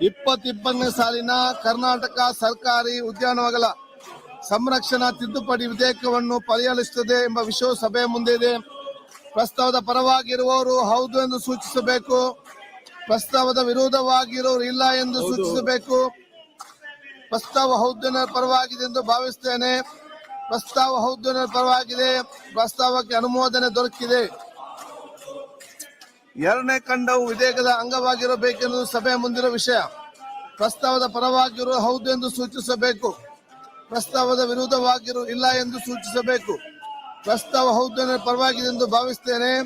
ಇಪ್ಪತ್ತಿಪ್ಪತ್ತನೇ ಸಾಲಿನ ಕರ್ನಾಟಕ ಸರ್ಕಾರಿ ಉದ್ಯಾನವನಗಳ ಸಂರಕ್ಷಣಾ ತಿದ್ದುಪಡಿ ವಿಧೇಯಕವನ್ನು ಪರಿಗಣಿಸುತ್ತದೆ ಎಂಬ ವಿಷಯ ಸಭೆ ಮುಂದೆ ಇದೆ. ಪ್ರಸ್ತಾವದ ಪರವಾಗಿರುವವರು ಹೌದು ಎಂದು ಸೂಚಿಸಬೇಕು. ಪ್ರಸ್ತಾವದ ವಿರೋಧವಾಗಿರುವವರು ಇಲ್ಲ ಎಂದು ಸೂಚಿಸಬೇಕು. ಪ್ರಸ್ತಾವ ಹೌದಿನ ಪರವಾಗಿದೆ ಎಂದು ಭಾವಿಸುತ್ತೇನೆ. ಪ್ರಸ್ತಾವ ಹೌದಿನ ಪರವಾಗಿದೆ. ಪ್ರಸ್ತಾವಕ್ಕೆ ಅನುಮೋದನೆ ದೊರಕಿದೆ. ಎರಡನೇ ಖಂಡವು ವಿಧೇಯಕದ ಅಂಗವಾಗಿರಬೇಕೆಂದು ಸಭೆಯ ಮುಂದಿರುವ ವಿಷಯ. ಪ್ರಸ್ತಾವದ ಪರವಾಗಿರು ಹೌದು ಎಂದು ಸೂಚಿಸಬೇಕು. ಪ್ರಸ್ತಾವದ ವಿರುದ್ಧವಾಗಿರು ಇಲ್ಲ ಎಂದು ಸೂಚಿಸಬೇಕು. ಪ್ರಸ್ತಾವ ಹೌದು ಪರವಾಗಿದೆ ಎಂದು ಭಾವಿಸುತ್ತೇನೆ.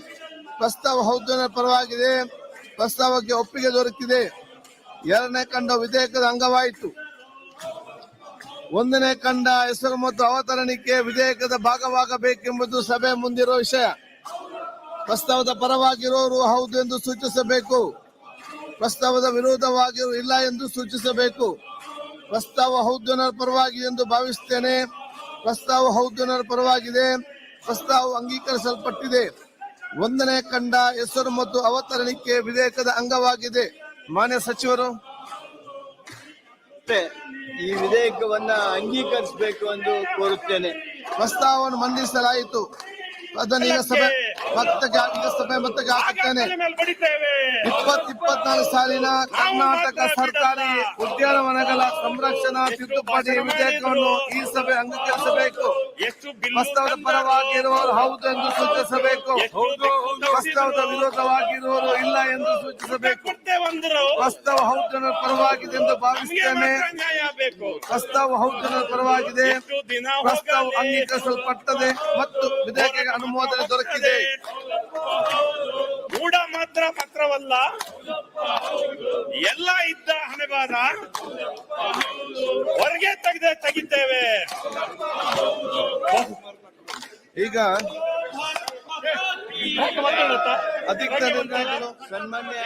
ಪ್ರಸ್ತಾವ ಹೌದು ಪರವಾಗಿದೆ. ಪ್ರಸ್ತಾವಕ್ಕೆ ಒಪ್ಪಿಗೆ ದೊರಕಿದೆ ಎರಡನೇ ಖಂಡ ವಿಧೇಯಕದ ಅಂಗವಾಯಿತು. ಒಂದನೇ ಖಂಡ ಹೆಸರು ಮತ್ತು ಅವತರಣಿಕೆ ವಿಧೇಯಕದ ಭಾಗವಾಗಬೇಕೆಂಬುದು ಸಭೆ ಮುಂದಿರುವ ವಿಷಯ. ಪ್ರಸ್ತಾವದ ಪರವಾಗಿರೋರು ಹೌದು ಎಂದು ಸೂಚಿಸಬೇಕು. ಪ್ರಸ್ತಾವದ ವಿರೋಧವಾಗಿರೋ ಇಲ್ಲ ಎಂದು ಸೂಚಿಸಬೇಕು. ಪ್ರಸ್ತಾವ ಹೌದು ಪರವಾಗಿದೆ ಎಂದು ಭಾವಿಸುತ್ತೇನೆ. ಪ್ರಸ್ತಾವ ಹೌದು ಪರವಾಗಿದೆ. ಪ್ರಸ್ತಾವ ಅಂಗೀಕರಿಸಲ್ಪಟ್ಟಿದೆ. ಒಂದನೇ ಕಂಡ ಹೆಸರು ಮತ್ತು ಅವತರಣಿಕೆ ವಿಧೇಯಕದ ಅಂಗವಾಗಿದೆ. ಮಾನ್ಯ ಸಚಿವರು. ಈ ವಿಧೇಯಕವನ್ನ ಅಂಗೀಕರಿಸಬೇಕು ಎಂದು ಕೋರುತ್ತೇನೆ. ಪ್ರಸ್ತಾವವನ್ನು ಮಂಡಿಸಲಾಯಿತು. ಅದನ್ನೀಗ ಈಗ ಸಭೆ ಜಾತೀಯ ಸಭೆ ಬಡಿತೇವೆ ಇಪ್ಪತ್ ಇಪ್ಪತ್ನಾಲ್ಕು ಸಾಲಿನ ಕರ್ನಾಟಕ ಸರ್ಕಾರಿ ಉದ್ಯಾನವನಗಳ ಸಂರಕ್ಷಣಾ ತಿದ್ದುಪಡಿ ವಿಧೇಯಕವನ್ನು ಈ ಸಭೆ ಅಂಗೀಕರಿಸಬೇಕು. ಪ್ರಸ್ತಾವದ ಪರವಾಗಿರುವವರು ಹೌದು ಎಂದು ಸೂಚಿಸಬೇಕು. ಪ್ರಸ್ತಾವದ ವಿರೋಧವಾಗಿರುವವರು ಇಲ್ಲ ಎಂದು ಸೂಚಿಸಬೇಕು. ಪ್ರಸ್ತಾವ ಹೌದನ ಪರವಾಗಿದೆ ಎಂದು ಭಾವಿಸುತ್ತೇನೆ ಪ್ರಸ್ತಾವ ಹೌದನ ಪರವಾಗಿದೆ. ಪ್ರಸ್ತಾವ. ಅಂಗೀಕರಿಸಲ್ಪಟ್ಟದೆ ಮತ್ತು ವಿಧೇಯಕ ಅನುಮೋದನೆ ದೊರಕಿದೆ. ಕೂಡ ಮಾತ್ರ ಪತ್ರವಲ್ಲ. ಎಲ್ಲ ಇದ್ದ ಹಣೆಬಾರ ಹೊರಗೆ ತೆಗೆದ ತೆಗಿತೇವೆ. ಈಗ ಸನ್ಮಾನ್ಯ